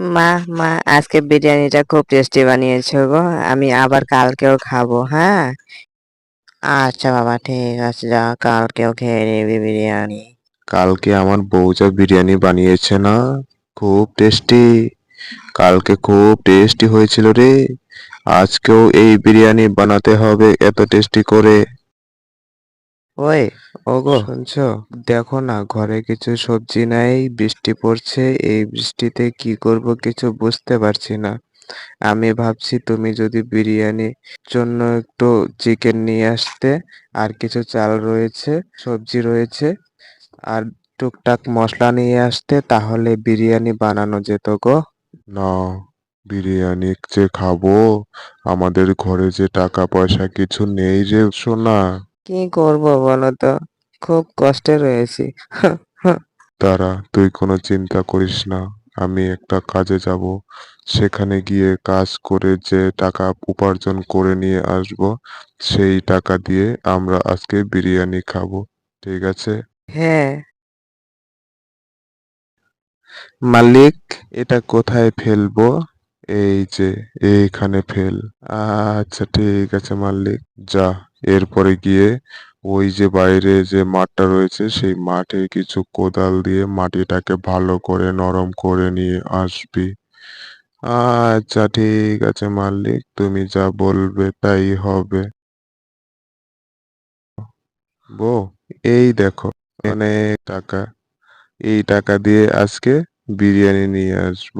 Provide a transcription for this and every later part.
মা মা আজকে বিরিয়ানিটা খুব টেস্টি বানিয়েছো গো। আমি আবার কালকেও খাব হ্যাঁ? আচ্ছা বাবা, ঠিক আছে যা কালকেও খেয়ে নিবি বিরিয়ানি। কালকে আমার বউ যা বিরিয়ানি বানিয়েছে না, খুব টেস্টি কালকে খুব টেস্টি হয়েছিল রে। আজকেও এই বিরিয়ানি বানাতে হবে, এত টেস্টি করে। ওই ওগো। শুনছো? দেখো না ঘরে কিছু সবজি নাই বৃষ্টি পড়ছে এই বৃষ্টিতে কি করব কিছু বুঝতে পারছি না। আমি ভাবছি তুমি যদি বিরিয়ানির জন্য একটু চিকেন নিয়ে আসতে আর কিছু চাল রয়েছে সবজি রয়েছে আর টুকটাক মশলা নিয়ে আসতে তাহলে বিরিয়ানি বানানো যেত গো। না বিরিয়ানি যে খাব আমাদের ঘরে যে টাকা পয়সা কিছু নেই রে সোনা কি করব বলো তো খুব কষ্টে রয়েছি। তারা তুই কোনো চিন্তা করিস না আমি একটা কাজে যাব। সেখানে গিয়ে কাজ করে যে টাকা উপার্জন করে নিয়ে আসব সেই টাকা দিয়ে আমরা আজকে বিরিয়ানি খাব ঠিক আছে? হ্যাঁ। মালিক এটা কোথায় ফেলব? এই যে এইখানে ফেল। আচ্ছা ঠিক আছে মালিক যা। এরপরে গিয়ে ওই যে বাইরে যে মাঠটা রয়েছে, সেই মাঠে কিছু কোদাল দিয়ে মাটিটাকে ভালো করে নরম করে নিয়ে আসবি। আচ্ছা ঠিক আছে মালিক, তুমি যা বলবে তাই হবে। বউ এই দেখো অনেক টাকা, এই টাকা দিয়ে আজকে বিরিয়ানি নিয়ে আসব।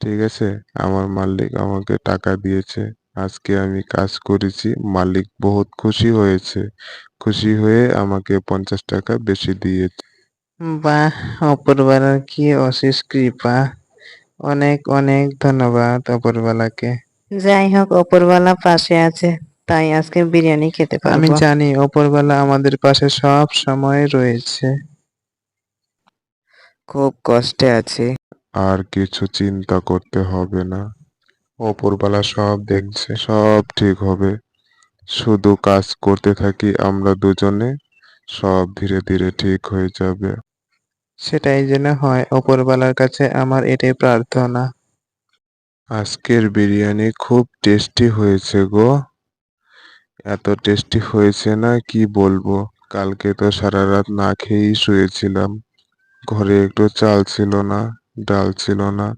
ঠিক আছে, আমার মালিক আমাকে টাকা দিয়েছে। আজকে আমি কাজ করেছি মালিক বহুত খুশি হয়েছে। খুশি হয়ে আমাকে পঞ্চাশ টাকা বেশি দিয়েছে। বাহ অপরবেলার কি অশেষ কৃপা। অনেক অনেক ধন্যবাদ অপরবেলাকে। যাই হোক অপরবেলা পাশে আছে তাই আজকে বিরিয়ানি খেতে পারব। আমি জানি ওপরবেলা আমাদের পাশে সব সময় রয়েছে। খুব কষ্টে আছি। আর কিছু চিন্তা করতে হবে না। ওপরবেলা সব দেখছে সব ঠিক হবে। শুধু কাজ করতে থাকি আমরা দুজনে সব ধীরে ধীরে ঠিক হয়ে যাবে। সেটাই যেন হয় অপরবেলার কাছে আমার এটাই প্রার্থনা। আজকের বিরিয়ানি খুব টেস্টি হয়েছে গো। এত টেস্টি হয়েছে না কি বলব? কালকে তো সারা রাত না খেয়েই শুয়েছিলাম। ঘরে একটু চাল ছিল না ডাল ছিল না।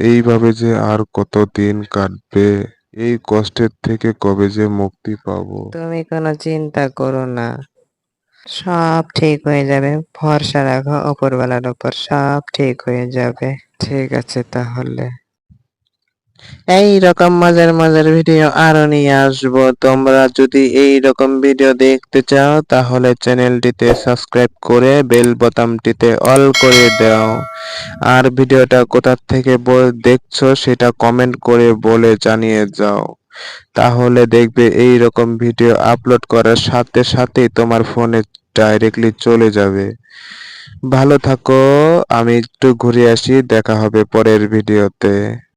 এইভাবে যে আর কত দিন কাটবে, এই কষ্টের থেকে কবে যে মুক্তি পাবো? তুমি কোনো চিন্তা করো না। সব ঠিক হয়ে যাবে। ভরসা রাখো অপরবেলার ওপর সব ঠিক হয়ে যাবে। ঠিক আছে তাহলে। এই রকম মজার মজার ভিডিও আরও নিয়ে আসব। তোমরা যদি এই রকম ভিডিও দেখতে চাও, তাহলে চ্যানেলটিতে সাবস্ক্রাইব করে বেল বোতামটিতে অল করে দাও। আর ভিডিওটা কোথা থেকে দেখছ সেটা কমেন্ট করে বলে জানিয়ে যাও। তাহলে দেখবে এই রকম ভিডিও আপলোড করার সাথে সাথেই তোমার ফোনে ডাইরেক্টলি চলে যাবে। ভালো থাকো, আমি একটু ঘুরে আসি, দেখা হবে পরের ভিডিওতে।